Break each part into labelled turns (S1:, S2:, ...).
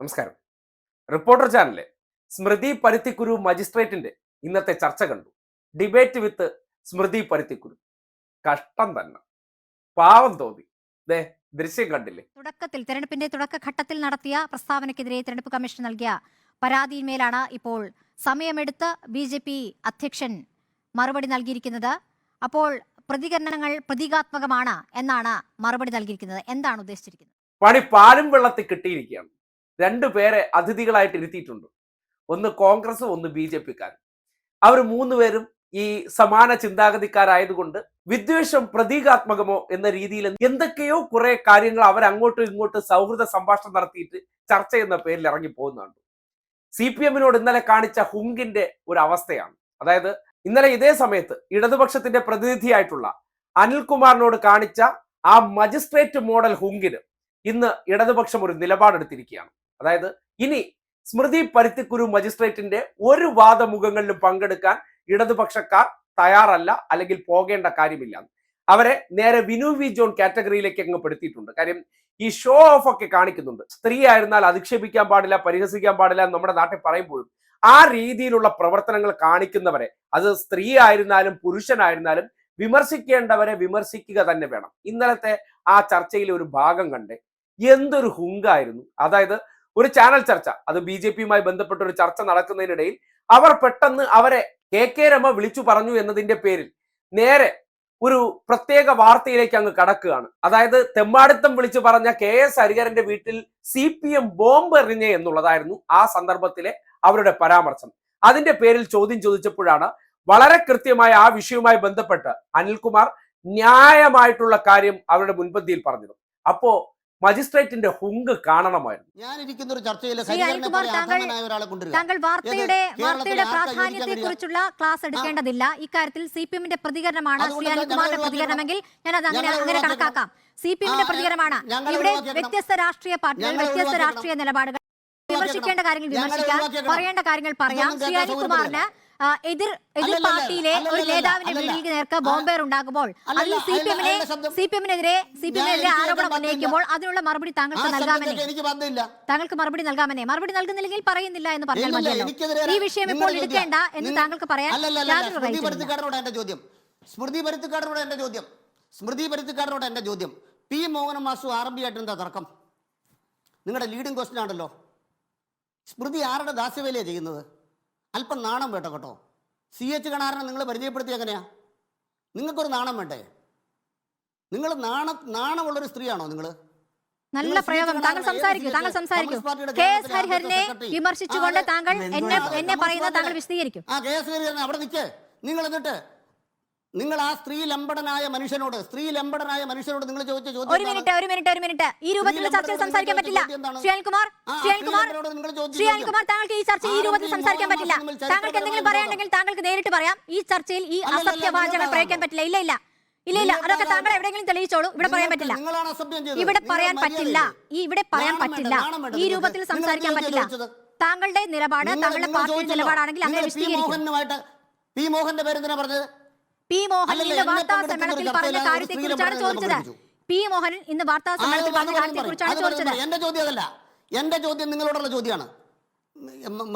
S1: നമസ്കാരം. റിപ്പോർട്ടർ ചാനലിലെ സ്മൃതി പരുത്തിക്കുരു മജിസ്ട്രേറ്റിന്റെ ഇന്നത്തെ ചർച്ച കണ്ടു. ഡിബേറ്റ് വിത്ത് സ്മൃതി പരുത്തിക്കുരു. കഷ്ടം തന്നെ. പാവം തോന്നി. ദേ ദൃശ്യം കണ്ടില്ലേ?
S2: തുടക്കത്തിൽ തെരഞ്ഞെടുപ്പിന്റെ തുടക്കഘട്ടത്തിൽ നടത്തിയ പ്രസ്താവനയ്ക്കെതിരെ തെരഞ്ഞെടുപ്പ് കമ്മീഷൻ നൽകിയ പരാതിയിന്മേലാണ് ഇപ്പോൾ സമയമെടുത്ത് ബി ജെ പി അധ്യക്ഷൻ മറുപടി നൽകിയിരിക്കുന്നത്. അപ്പോൾ പ്രതികരണങ്ങൾ പ്രതീകാത്മകമാണ് എന്നാണ് മറുപടി നൽകിയിരിക്കുന്നത്. എന്താണ് ഉദ്ദേശിച്ചിരിക്കുന്നത്?
S1: പണി പാലും വെള്ളത്തിൽ കിട്ടിയിരിക്കുകയാണ്. രണ്ടു പേരെ അതിഥികളായിട്ട് ഇരുത്തിയിട്ടുണ്ട്. ഒന്ന് കോൺഗ്രസ് ഒന്ന് ബി ജെ പിക്കാരും അവർ മൂന്നുപേരും ഈ സമാന ചിന്താഗതിക്കാരായതുകൊണ്ട് വിദ്വേഷം പ്രതീകാത്മകമോ എന്ന രീതിയിൽ എന്തൊക്കെയോ കുറെ കാര്യങ്ങൾ അവർ അങ്ങോട്ടും ഇങ്ങോട്ടും സൗഹൃദ സംഭാഷണം നടത്തിയിട്ട് ചർച്ച എന്ന പേരിൽ ഇറങ്ങി പോകുന്നുണ്ട്. സി പി എമ്മിനോട് ഇന്നലെ കാണിച്ച ഹുങ്കിന്റെ ഒരു അവസ്ഥയാണ് അതായത് ഇന്നലെ ഇതേ സമയത്ത് ഇടതുപക്ഷത്തിന്റെ പ്രതിനിധിയായിട്ടുള്ള അനിൽകുമാറിനോട് കാണിച്ച ആ മജിസ്ട്രേറ്റ് മോഡൽ ഹുങ്കിന് ഇന്ന് ഇടതുപക്ഷം ഒരു നിലപാടെടുത്തിരിക്കുകയാണ്. അതായത് ഇനി സ്മൃതി പരുത്തിക്കുരു മജിസ്ട്രേറ്റിന്റെ ഒരു വാദമുഖങ്ങളിലും പങ്കെടുക്കാൻ ഇടതുപക്ഷക്കാർ തയ്യാറല്ല അല്ലെങ്കിൽ പോകേണ്ട കാര്യമില്ല. അവരെ നേരെ വിനു വി ജോൺ കാറ്റഗറിയിലേക്ക് അങ്ങ് പെടുത്തിയിട്ടുണ്ട്. കാര്യം ഈ ഷോ ഓഫ് ഒക്കെ കാണിക്കുന്നുണ്ട്. സ്ത്രീ ആയിരുന്നാൽ അധിക്ഷേപിക്കാൻ പാടില്ല പരിഹസിക്കാൻ പാടില്ല നമ്മുടെ നാട്ടിൽ പറയുമ്പോഴും ആ രീതിയിലുള്ള പ്രവർത്തനങ്ങൾ കാണിക്കുന്നവരെ അത് സ്ത്രീ ആയിരുന്നാലും പുരുഷനായിരുന്നാലും വിമർശിക്കേണ്ടവരെ വിമർശിക്കുക തന്നെ വേണം. ഇന്നലത്തെ ആ ചർച്ചയിലെ ഒരു ഭാഗം കണ്ടേ എന്തൊരു ഹുങ്കായിരുന്നു. അതായത് ഒരു ചാനൽ ചർച്ച. അത് ബി ജെ പിയുമായി ബന്ധപ്പെട്ട ഒരു ചർച്ച നടക്കുന്നതിനിടയിൽ അവർ പെട്ടെന്ന് അവരെ കെ കെ രമ വിളിച്ചു പറഞ്ഞു എന്നതിന്റെ പേരിൽ നേരെ ഒരു പ്രത്യേക വാർത്തയിലേക്ക് അങ്ങ് കടക്കുകയാണ്. അതായത് തെമ്മാടിത്തം വിളിച്ചു പറഞ്ഞ കെ എസ് ഹരിഹരന്റെ വീട്ടിൽ സി പി എം ബോംബ് എറിഞ്ഞ എന്നുള്ളതായിരുന്നു ആ സന്ദർഭത്തിലെ അവരുടെ പരാമർശം. അതിന്റെ പേരിൽ ചോദ്യം ചോദിച്ചപ്പോഴാണ് വളരെ കൃത്യമായ ആ വിഷയവുമായി ബന്ധപ്പെട്ട് അനിൽകുമാർ ന്യായമായിട്ടുള്ള കാര്യം അവരുടെ മുൻപന്തിയിൽ പറഞ്ഞത്. അപ്പോ മജിസ്ട്രേറ്റിന്റെ ഹുങ്ക് കാണണമായിരുന്നു.
S3: ഞാൻ ഇരിക്കുന്ന ഒരു ചർച്ചയിൽ
S2: താങ്കൾ
S3: ഒരാളെ കൊണ്ടുവരിക.
S2: താങ്കൾ വാർത്തയുടെ വാർത്തയുടെ പ്രാധാന്യത്തെ കുറിച്ചുള്ള ക്ലാസ് എടുക്കേണ്ടതില്ല. ഇക്കാര്യത്തിൽ സി പി എമ്മിന്റെ പ്രതികരണമാണ്. ശ്രീ അനിൽകുമാറിന്റെ പ്രതികരണമെങ്കിൽ ഞാൻ അത് അങ്ങനെ അങ്ങനെ കണക്കാക്കാം. സി പി എമ്മിന്റെ പ്രതികരണമാണ്. ഇവിടെ വ്യത്യസ്ത രാഷ്ട്രീയ പാർട്ടികൾ വ്യത്യസ്ത രാഷ്ട്രീയ നിലപാടുകൾ വിമർശിക്കേണ്ട കാര്യങ്ങൾ വിമർശിക്കാം. പറയേണ്ട കാര്യങ്ങൾ പറയാം. ശ്രീ അനിൽകുമാറിന് എതിർ എതിർ പാർട്ടിയിലെ ഒരു നേതാവിന്റെ വീട്ടിലേക്ക് നേർക്ക് ബോംബേർ ഉണ്ടാകുമ്പോൾ അതിൽ സി പി എമ്മിനെ സി പി എമ്മിനെതിരെ സി പി എമ്മിനെതിരെ ആരോപണം ഉന്നയിക്കുമ്പോൾ അതിനുള്ള മറുപടി താങ്കൾക്ക് നൽകാമെന്നേ. താങ്കൾക്ക് മറുപടി നൽകാമെന്നേ. മറുപടി നൽകുന്നില്ലെങ്കിൽ പറയുന്നില്ല എന്ന് പറഞ്ഞാൽ മതിയല്ലോ. ഈ വിഷയം ഇപ്പോൾ എടുക്കേണ്ട എന്ന് താങ്കൾക്ക് പറയാൻ
S3: ചോദ്യം സ്മൃതി പരുത്തിക്കാടനോട് എന്റെ ചോദ്യം. സ്മൃതി പരുത്തിക്കാടനോട് എന്റെ ചോദ്യം. പി മോഹനം മാസു ആർ എം പി ആയിട്ട് എന്താ തർക്കം? നിങ്ങളുടെ ലീഡിംഗ് ക്വസ്റ്റൻ ആണല്ലോ. സ്മൃതി ആരുടെ ദാസ്യവേലയാണ് ചെയ്യുന്നത്? അല്പം നാണം വേട്ടോ കേട്ടോ. സി എച്ച് കണാറിനെ നിങ്ങൾ പരിചയപ്പെടുത്തി എങ്ങനെയാ? നിങ്ങൾക്കൊരു നാണം വേണ്ടേ? നിങ്ങൾ നാണ നാണമുള്ളൊരു സ്ത്രീയാണോ നിങ്ങൾ?
S2: നല്ല പ്രയോഗം. താങ്കൾ സംസാരിക്കൂ താങ്കൾ സംസാരിക്കൂ. കെ എസ് ഹരിഹരനെ വിമർശിച്ചുകൊണ്ട് താങ്കൾ. എന്നെ? എന്നെ പറയുന്നത് താങ്കൾ വിശദീകരിക്കും.
S3: ആ കെ എസ് ഹരിഹരൻ അവിടെ നിൽക്കേ നിങ്ങൾ എന്നിട്ട് നിങ്ങൾ ആ സ്ത്രീ ലംബടനായ മനുഷ്യനോട് സ്ത്രീ ലംബടനായ മനുഷ്യനോട് നിങ്ങൾ ചോദിച്ച ചോദ്യം
S2: ഒരു മിനിറ്റ് ഒരു മിനിറ്റ് ഒരു മിനിറ്റ്. ഈ രൂപത്തിലുള്ള
S3: സ്ത്രീ
S2: ചർച്ചയിൽ സംസാരിക്കാൻ പറ്റില്ല.
S3: ചോദിച്ച ചോദ്യം എന്താണ്?
S2: ശ്രീ അനിൽകുമാർ
S3: ആ,
S2: ശ്രീ
S3: ആ
S2: അനിൽകുമാർ
S3: സ്ത്രീ ലംബടനോട് നിങ്ങൾ ചോദിച്ച
S2: ശ്രീ
S3: ചോദ്യം.
S2: താങ്കൾക്ക് ഈ ചർച്ച ഈ രൂപത്തിൽ സംസാരിക്കാൻ പറ്റില്ല. താങ്കൾക്ക് എന്തെങ്കിലും പറയാനുണ്ടെങ്കിൽ താങ്കൾക്ക് നേരിട്ട് പറയാം. ഈ ചർച്ചയിൽ ഈ
S3: അസത്യ
S2: അസത്യവാചകൾ? പ്രയോഗിക്കാൻ പറ്റില്ല. ഇല്ല ഇല്ല. ഇല്ല ഇല്ല. അതൊക്കെ താങ്കൾ എവിടെയെങ്കിലും തെളിയിച്ചോളൂ. ഇവിടെ പറയാൻ പറ്റില്ല. ഇവിടെ പറയാൻ പറ്റില്ല. ഈ ഇവിടെ പറയാൻ പറ്റില്ല. ഈ രൂപത്തിൽ സംസാരിക്കാൻ പറ്റില്ല. താങ്കളുടെ നിലപാട് താങ്കളുടെ പാർട്ടിയുടെ. നിലപാടാണെങ്കിൽ അങ്ങനെ വിശദീകരിക്കും.
S3: പി മോഹന്റെ പേര് എന്തിനാ പറഞ്ഞത്?
S2: പി മോഹൻ ഇന്ന് വാർത്താ സമ്മേളനത്തിൽ പറഞ്ഞ കാര്യത്തെ കുറിച്ചാണ് ചോദിച്ചത്. പി മോഹൻ ഇന്ന് വാർത്താ സമ്മേളനത്തിൽ പറഞ്ഞ കാര്യത്തെ കുറിച്ചാണ് ചോദിച്ചത്.
S3: എന്റെ ചോദ്യം അതല്ല എന്റെ ചോദ്യം നിങ്ങളോടുള്ള ചോദ്യമാണ്.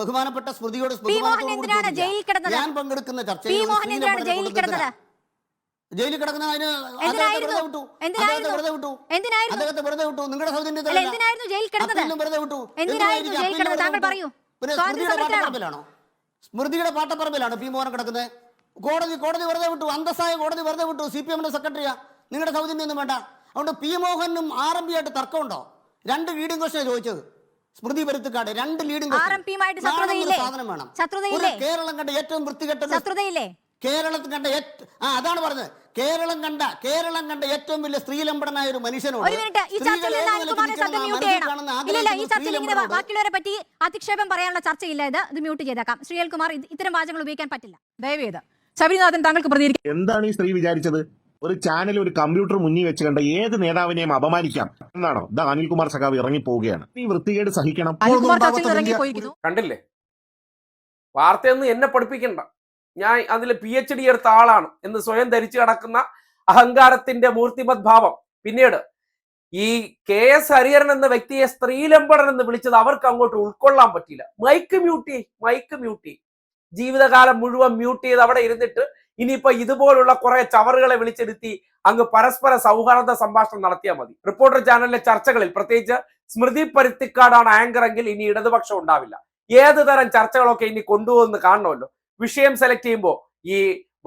S3: ബഹുമാനപ്പെട്ട സ്മൃതിയോട്? ഞാൻ പങ്കെടുക്കുന്ന ചർച്ചയിൽ
S2: ജയിലിൽ
S3: കിടക്കുന്ന അതിന് അദ്ദേഹത്തെ
S2: എന്തിനായിരുന്നു?
S3: വെറുതെ വിട്ടു.
S2: എന്തിനായിരുന്നു?
S3: വെറുതെ വിട്ടു. അദ്ദേഹത്തെ വെറുതെ വിട്ടു. നിങ്ങളുടെ വെറുതെ വിട്ടു? പിന്നെ സ്മൃതിയുടെ പാട്ടപ്പറമ്പിലാണോ? സ്മൃതിയുടെ പാട്ടപ്പറമ്പിലാണോ പി മോഹൻ കിടക്കുന്നത്. കോടതി കോടതി വെറുതെ വിട്ടു. അന്തസ്സായ കോടതി വെറുതെ വിട്ടു. സി പി എമ്മിന്റെ സെക്രട്ടറിയാ നിങ്ങളുടെ സൗജന്യൊന്നും വേണ്ട. അതുകൊണ്ട് പി മോഹനും ആർ എം പി ആയിട്ട് തർക്കമുണ്ടോ? രണ്ട് ലീഡിംഗ് ക്വസ്റ്റിനാണ് ചോദിച്ചത്. സ്മൃതി പരുത്തുകാട് രണ്ട് ലീഡിംഗ് സാധനം വേണം? ഒരു കേരളം കണ്ട ഏറ്റവും വൃത്തികെട്ട
S2: ശത്രുതയില്ലേ?
S3: കേരളത്തിൽ കണ്ട ആ അതാണ് പറഞ്ഞത്. കേരളം കണ്ട കേരളം കണ്ട ഏറ്റവും വലിയ സ്ത്രീലംബടനായ ഒരു മനുഷ്യനോട്
S2: ബാക്കിയുള്ളവരെ പറ്റി അധിക്ഷേപം പറയാനുള്ള ചർച്ചയില്ല ഇത്. ഇത് മ്യൂട്ട് ചെയ്തേക്കാം. ശ്രീയൽ കുമാർ ഇത്തരം വാചകങ്ങൾ ഉപയോഗിക്കാൻ പറ്റില്ല.
S4: ദയവേത് ശബരിനാഥൻ താങ്കൾക്ക് പ്രതികരിക്കാം
S5: എന്താണ് ഈ സ്ത്രീ വിചാരിച്ചത്? ഒരു ചാനൽ ഒരു കമ്പ്യൂട്ടർ മുന്നിൽ വെച്ച് കണ്ട ഏത് നേതാവിനെയും അപമാനിക്കാം എന്നാണോ? ദ അനിൽകുമാർ സഖാവ് ഇറങ്ങി പോവുകയാണ് ഈ വൃത്തികേട് സഹിക്കണം.
S1: കണ്ടില്ലേ? വാർത്തയൊന്നും എന്നെ പഠിപ്പിക്കണ്ട. ഞാൻ അതിൽ പി എച്ച് ഡി എടുത്ത ആളാണ് എന്ന് സ്വയം ധരിച്ചു കിടക്കുന്ന അഹങ്കാരത്തിന്റെ മൂർത്തിമത് ഭാവം. പിന്നീട് ഈ കെ എസ് ഹരിഹരൻ എന്ന വ്യക്തിയെ സ്ത്രീലമ്പടൻ എന്ന് വിളിച്ചത് അവർക്ക് അങ്ങോട്ട് ഉൾക്കൊള്ളാൻ പറ്റിയില്ല. മൈക്ക് മ്യൂട്ടി മൈക്ക് മ്യൂട്ട് ജീവിതകാലം മുഴുവൻ മ്യൂട്ട് ചെയ്ത് അവിടെ ഇരുന്നിട്ട് ഇനിയിപ്പോ ഇതുപോലുള്ള കുറെ ചവറുകളെ വിളിച്ചിരുത്തി അങ്ങ് പരസ്പര സൗഹാർദ്ദ സംഭാഷണം നടത്തിയാൽ മതി. റിപ്പോർട്ടർ ചാനലിലെ ചർച്ചകളിൽ പ്രത്യേകിച്ച് സ്മൃതി പരുത്തിക്കാടാണ് ആങ്കറെങ്കിൽ ഇനി ഇടതുപക്ഷം ഉണ്ടാവില്ല. ഏത് തരം ചർച്ചകളൊക്കെ ഇനി കൊണ്ടുപോകുമെന്ന് കാണണമല്ലോ. വിഷയം സെലക്ട് ചെയ്യുമ്പോൾ ഈ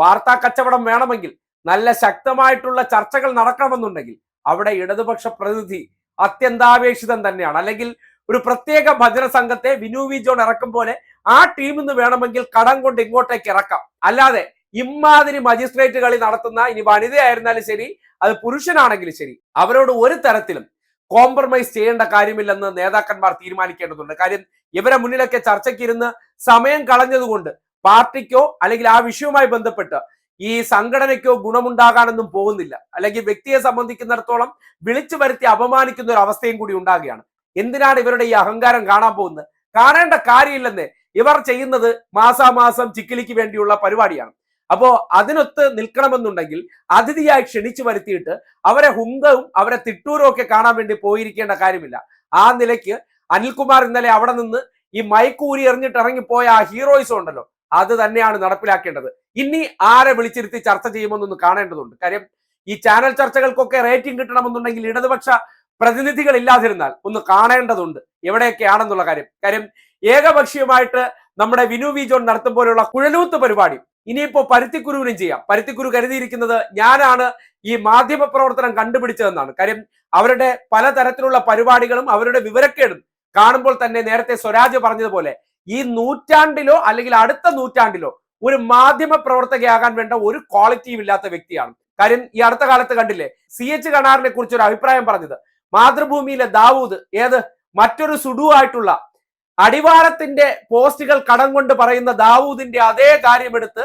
S1: വാർത്താ കച്ചവടം വേണമെങ്കിൽ നല്ല ശക്തമായിട്ടുള്ള ചർച്ചകൾ നടക്കണമെന്നുണ്ടെങ്കിൽ അവിടെ ഇടതുപക്ഷ പ്രതിനിധി അത്യന്താപേക്ഷിതം തന്നെയാണ്. അല്ലെങ്കിൽ ഒരു പ്രത്യേക ഭജന സംഘത്തെ വിനു വി ജോൺ ഇറക്കും പോലെ ആ ടീമിൽ നിന്ന് വേണമെങ്കിൽ കടം കൊണ്ട് ഇങ്ങോട്ടേക്ക് ഇറക്കാം. അല്ലാതെ ഇമാതിരി മജിസ്ട്രേറ്റ് കളി നടത്തുന്ന ഇനി വനിതയായിരുന്നാലും ശരി അത് പുരുഷനാണെങ്കിലും ശരി അവരോട് ഒരു തരത്തിലും കോംപ്രമൈസ് ചെയ്യേണ്ട കാര്യമില്ലെന്ന് നേതാക്കന്മാർ തീരുമാനിക്കേണ്ടതുണ്ട്. കാര്യം ഇവരെ മുന്നിലൊക്കെ ചർച്ചയ്ക്ക് ഇരുന്ന് സമയം കളഞ്ഞതുകൊണ്ട് പാർട്ടിക്കോ അല്ലെങ്കിൽ ആ വിഷയവുമായി ബന്ധപ്പെട്ട് ഈ സംഘടനയ്ക്കോ ഗുണമുണ്ടാകാനൊന്നും പോകുന്നില്ല. അല്ലെങ്കിൽ വ്യക്തിയെ സംബന്ധിക്കുന്നിടത്തോളം വിളിച്ചു വരുത്തി അപമാനിക്കുന്ന ഒരു അവസ്ഥയും കൂടി ഉണ്ടാകുകയാണ്. എന്തിനാണ് ഇവരുടെ ഈ അഹങ്കാരം കാണാൻ പോകുന്നത്? കാണേണ്ട കാര്യമില്ലെന്ന്. ഇവർ ചെയ്യുന്നത് മാസാമാസം ചിക്കിലിക്ക് വേണ്ടിയുള്ള പരിപാടിയാണ്. അപ്പോ അതിനൊത്ത് നിൽക്കണമെന്നുണ്ടെങ്കിൽ അതിഥിയായി ക്ഷണിച്ചു വരുത്തിയിട്ട് അവരെ ഹുങ്കവും അവരെ തിട്ടൂരും ഒക്കെ കാണാൻ വേണ്ടി പോയിരിക്കേണ്ട കാര്യമില്ല. ആ നിലയ്ക്ക് അനിൽകുമാർ ഇന്നലെ അവിടെ നിന്ന് ഈ മൈക്കൂരി എറിഞ്ഞിട്ട് ഇറങ്ങിപ്പോയ ആ ഹീറോയിസം ഉണ്ടല്ലോ അത് തന്നെയാണ് നടപ്പിലാക്കേണ്ടത്. ഇനി ആരെ വിളിച്ചിരുത്തി ചർച്ച ചെയ്യുമെന്നൊന്ന് കാണേണ്ടതുണ്ട്. കാര്യം ഈ ചാനൽ ചർച്ചകൾക്കൊക്കെ റേറ്റിംഗ് കിട്ടണമെന്നുണ്ടെങ്കിൽ ഇടതുപക്ഷ പ്രതിനിധികൾ ഇല്ലാതിരുന്നാൽ ഒന്ന് കാണേണ്ടതുണ്ട്. എവിടെയൊക്കെയാണെന്നുള്ള കാര്യം. കാര്യം ഏകപക്ഷീയമായിട്ട് നമ്മുടെ വിനു വി ജോൺ നടത്തും പോലെയുള്ള കുഴലൂത്ത് പരിപാടി ഇനിയിപ്പോ പരുത്തിക്കുരുവിനും ചെയ്യാം. പരുത്തിക്കുരു കരുതിയിരിക്കുന്നത് ഞാനാണ് ഈ മാധ്യമ പ്രവർത്തനം കണ്ടുപിടിച്ചതെന്നാണ്. കാര്യം അവരുടെ പലതരത്തിലുള്ള പരിപാടികളും അവരുടെ വിവരക്കേടും കാണുമ്പോൾ തന്നെ നേരത്തെ സ്വരാജ് പറഞ്ഞതുപോലെ ഈ നൂറ്റാണ്ടിലോ അല്ലെങ്കിൽ അടുത്ത നൂറ്റാണ്ടിലോ ഒരു മാധ്യമ പ്രവർത്തകയാകാൻ വേണ്ട ഒരു ക്വാളിറ്റിയും ഇല്ലാത്ത വ്യക്തിയാണ്. കാര്യം ഈ അടുത്ത കാലത്ത് കണ്ടില്ലേ? സി എച്ച് കണാറിനെ കുറിച്ച് ഒരു അഭിപ്രായം പറഞ്ഞത്. മാതൃഭൂമിയിലെ ദാവൂദ് ഏത്? മറ്റൊരു സുഡു ആയിട്ടുള്ള അടിവാരത്തിന്റെ പോസ്റ്റുകൾ കടം കൊണ്ട് പറയുന്ന ദാവൂദിന്റെ അതേ കാര്യമെടുത്ത്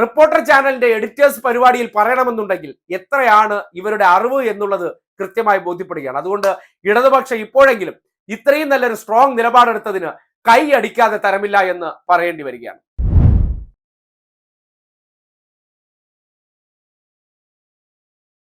S1: റിപ്പോർട്ടർ ചാനലിന്റെ എഡിറ്റേഴ്സ് പരിപാടിയിൽ പറയണമെന്നുണ്ടെങ്കിൽ എത്രയാണ് ഇവരുടെ അറിവ് എന്നുള്ളത് കൃത്യമായി ബോധ്യപ്പെടുകയാണ്. അതുകൊണ്ട് ഇടതുപക്ഷം ഇപ്പോഴെങ്കിലും ഇത്രയും നല്ലൊരു സ്ട്രോങ് നിലപാടെടുത്തതിന് കൈ അടിക്കാതെ തരമില്ല എന്ന് പറയേണ്ടി വരികയാണ്.